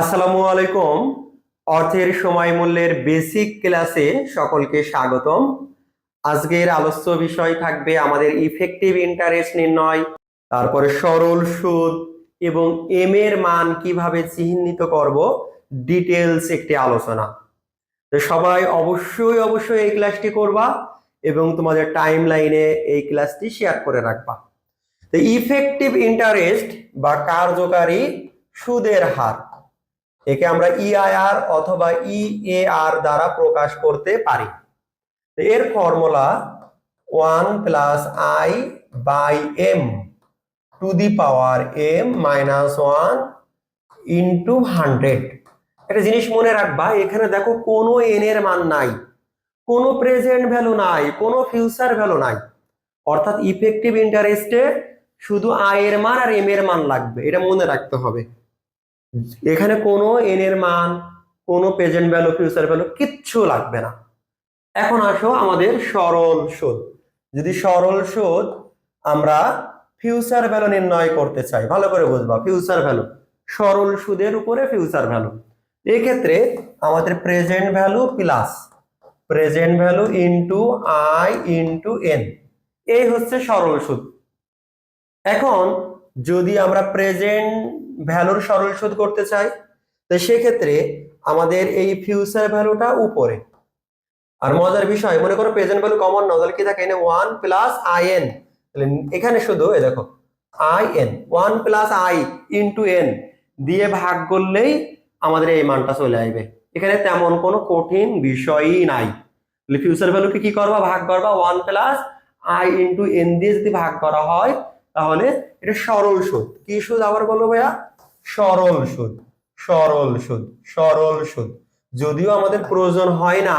আসসালামু আলাইকুম। অর্থের সময় মূল্যের বেসিক ক্লাসে সকলকে স্বাগতম। আজকের আলোচ্য বিষয় থাকবে আমাদের ইফেক্টিভ ইন্টারেস্ট নির্ণয়, তারপরে সরল সুদ এবং এম এর মান কীভাবে চিহ্নিত করব ডিটেলস একটি আলোচনা। তো সবাই অবশ্যই অবশ্যই এই ক্লাসটি করবা এবং তোমাদের টাইম লাইনে এই ক্লাসটি শেয়ার করে রাখবা। তো ইফেক্টিভ ইন্টারেস্ট বা কার্যকারী সুদের হার। একে আমরা ইআইআর অথবা ইএআর দ্বারা প্রকাশ করতে পারি। এর formula one plus I by M to the power M minus one into hundred. একটা জিনিস মনে রাখবা, এখানে দেখো কোনো এন এর মান নাই, কোনো প্রেজেন্ট ভ্যালু নাই, কোনো ফিউচার ভ্যালু নাই। অর্থাৎ ইফেক্টিভ ইন্টারেস্টে শুধু আই এর মান আর এম এর মান লাগবে, এটা মনে রাখতে হবে। এখানে কোনো এন এর মান, কোনো প্রেজেন্ট ভ্যালু ফিউচার ভ্যালু কিচ্ছু লাগবে না। এখন আসো আমাদের সরল সুদ যদি সরল সুদ আমরা ফিউচার ভ্যালু নির্ণয় করতে চাই, ভালো করে বুঝবা ফিউচার ভ্যালু সরল সুদের উপরে ফিউচার ভ্যালু এক্ষেত্রে আমাদের present value plus present value into I into N এই হচ্ছে সরল সুদ। এখন যদি আমরা প্রেজেন্ট ভ্যালুর সরল সুদ করতে চাই, তো সেক্ষেত্রে আমাদের এই ফিউচার ভ্যালুটা উপরে। আর মজার বিষয়, মনে করো প্রেজেন্ট ভ্যালু কমন না, তাহলে কি থাকে এখানে ওয়ান প্লাস আই এন এখানে শুধু, এই দেখো I N one plus I into N দিয়ে ভাগ করলেই আমাদের এই মানটা চলে আসবে। এখানে তেমন কোনো কঠিন বিষয়ই নাই। তাহলে ফিউচার ভ্যালুকে কি করবা? ভাগ করবা? One plus I into N দিয়ে যদি ভাগ করা হয় তাহলে এটা সরল সুদ। কি সুদ আবার বলো ভাইয়া? সরল সুদ সরল সুদ সরল সুদ। যদিও আমাদের প্রয়োজন হয় না,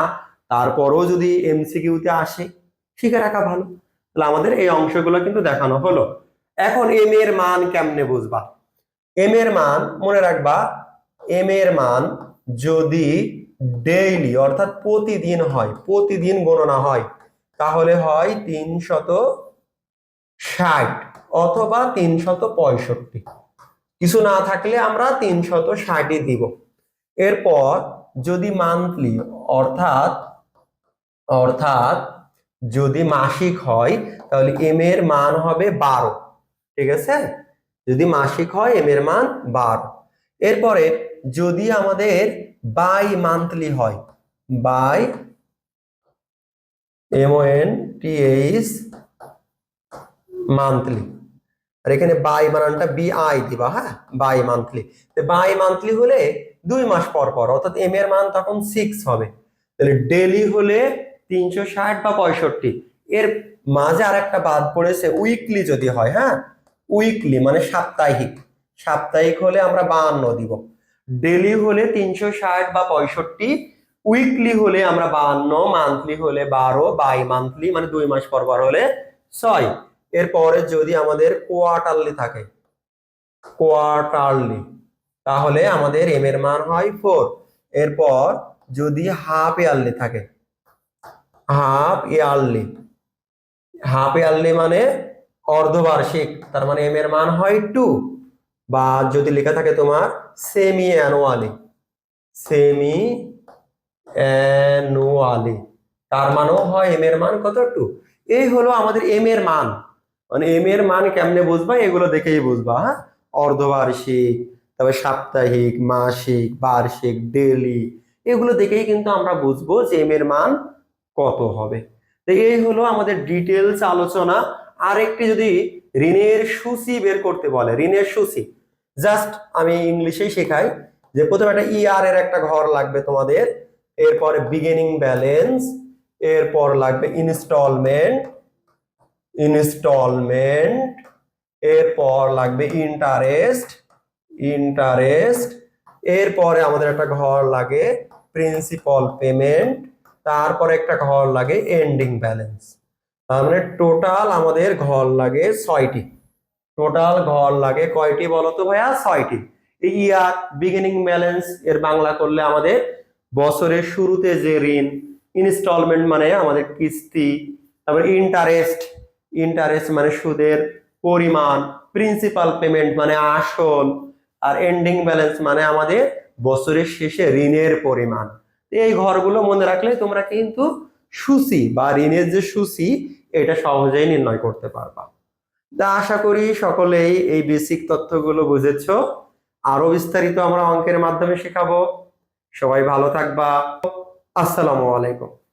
তারপরও যদি এমসিকিউতে আসে শিখে রাখা ভালো। তাহলে আমাদের এই অংশগুলো কিন্তু দেখানো হলো। এখন এম এর মান কেমনে বুঝবা? এম এর মান, মনে রাখবা এম এর মান যদি ডেইলি অর্থাৎ প্রতিদিন হয়, প্রতিদিন গণনা হয়, তাহলে হয় তিনশত ষাট। অথবা তিনশত পঁয়ষট্টি কিছু না থাকলে আমরা তিনশত ষাটই দিব। এরপর যদি মান্থলি অর্থাৎ অর্থাৎ যদি মাসিক হয়, তাহলে এম এর মান হবে বারো। ঠিক আছে? যদি মাসিক হয় এম এর মান বারো। এরপরে যদি আমাদের বাই মান্থলি হয় by M O N T H monthly আর এখানে বাই বানানটা বি আই দিবা হ্যাঁ? বাই মান্থলি বাই মান্থলি হলে দুই মাস পর পর, অর্থাৎ এম এর মান তখন সিক্স হবে। তাহলে ডেলি হলে তিনশো ষাট বা পঁয়ষট্টি। এর মাঝে আর একটা বাদ পড়েছে উইকলি যদি হয় হ্যাঁ? উইকলি মানে সাপ্তাহিক। সাপ্তাহিক হলে আমরা বাহান্ন দিব। ডেলি হলে তিনশো ষাট বা পঁয়ষট্টি। উইকলি হলে আমরা বাহান্ন মান্থলি হলে বারো বাই মান্থলি মানে দুই মাস পর পর হলে ছয়। এরপরে যদি আমাদের কোয়ার্টারলি থাকে কোয়ার্টারলি তাহলে আমাদের এম এর মান হয় ফোর এরপর যদি হাফ ইয়ারলি থাকে হাফ ইয়ারলি হাফ ইয়ারলি মানে অর্ধবার্ষিক, তার মানে এম এর মান হয় টু বা যদি লেখা থাকে তোমার সেমি অ্যানুয়ালি সেমি অ্যানুয়ালি তার মানও হয় এম এর মান কত টু এই হলো আমাদের এম এর মান। মানে এম এর মান কেমনে বুঝবা? এগুলো দেখেই বুঝবা হ্যাঁ? অর্ধবার্ষিক তবে সাপ্তাহিক, মাসিক, বার্ষিক ডেলি এগুলো দেখেই কিন্তু আমরা বুঝব যে এম এর মান কত হবে। তো এই হলো আমাদের ডিটেলস আলোচনা। আর একটি যদি ঋণের সূচি বের করতে বলে, ঋণের সূচি, জাস্ট আমি ইংলিশেই শেখাই যে প্রথমে একটা ইআর এর একটা ঘর লাগবে তোমাদের, এরপরে বিগিনিং ব্যালেন্স এরপর লাগবে ইনস্টলমেন্ট ইনস্টলমেন্ট, এরপর লাগবে ইন্টারেস্ট ইন্টারেস্ট, এরপরে আমাদের একটা ঘর লাগে প্রিন্সিপাল পেমেন্ট, তারপরে একটা ঘর লাগে এন্ডিং ব্যালেন্স। তার মানে টোটাল আমাদের ঘর লাগে ছয়টি। টোটাল ঘর লাগে কয়টি বলো তো ভাইয়া? ছয়টি। ইয়ার বিগিনিং ব্যালেন্স এর বাংলা করলে আমাদের বছরের শুরুতে যে ঋণ ইনস্টলমেন্ট মানে আমাদের কিস্তি, তারপর ইন্টারেস্ট ইন্টারেস্ট মানে সুদের পরিমাণ প্রিন্সিপাল পেমেন্ট মানে আসল আর এন্ডিং ব্যালেন্স মানে আমাদের বছরের শেষে ঋণের পরিমাণ। এই ঘরগুলো মনে রাখলে তোমরা কিন্তু সূচি বা ঋণের যে সূচি এটা সহজেই নির্ণয় করতে পারবা। তা আশা করি সকলেই এই বেসিক তথ্যগুলো বুঝেছ। আরও বিস্তারিত আমরা অঙ্কের মাধ্যমে শেখাবো। সবাই ভালো থাকবা। আসসালামু আলাইকুম।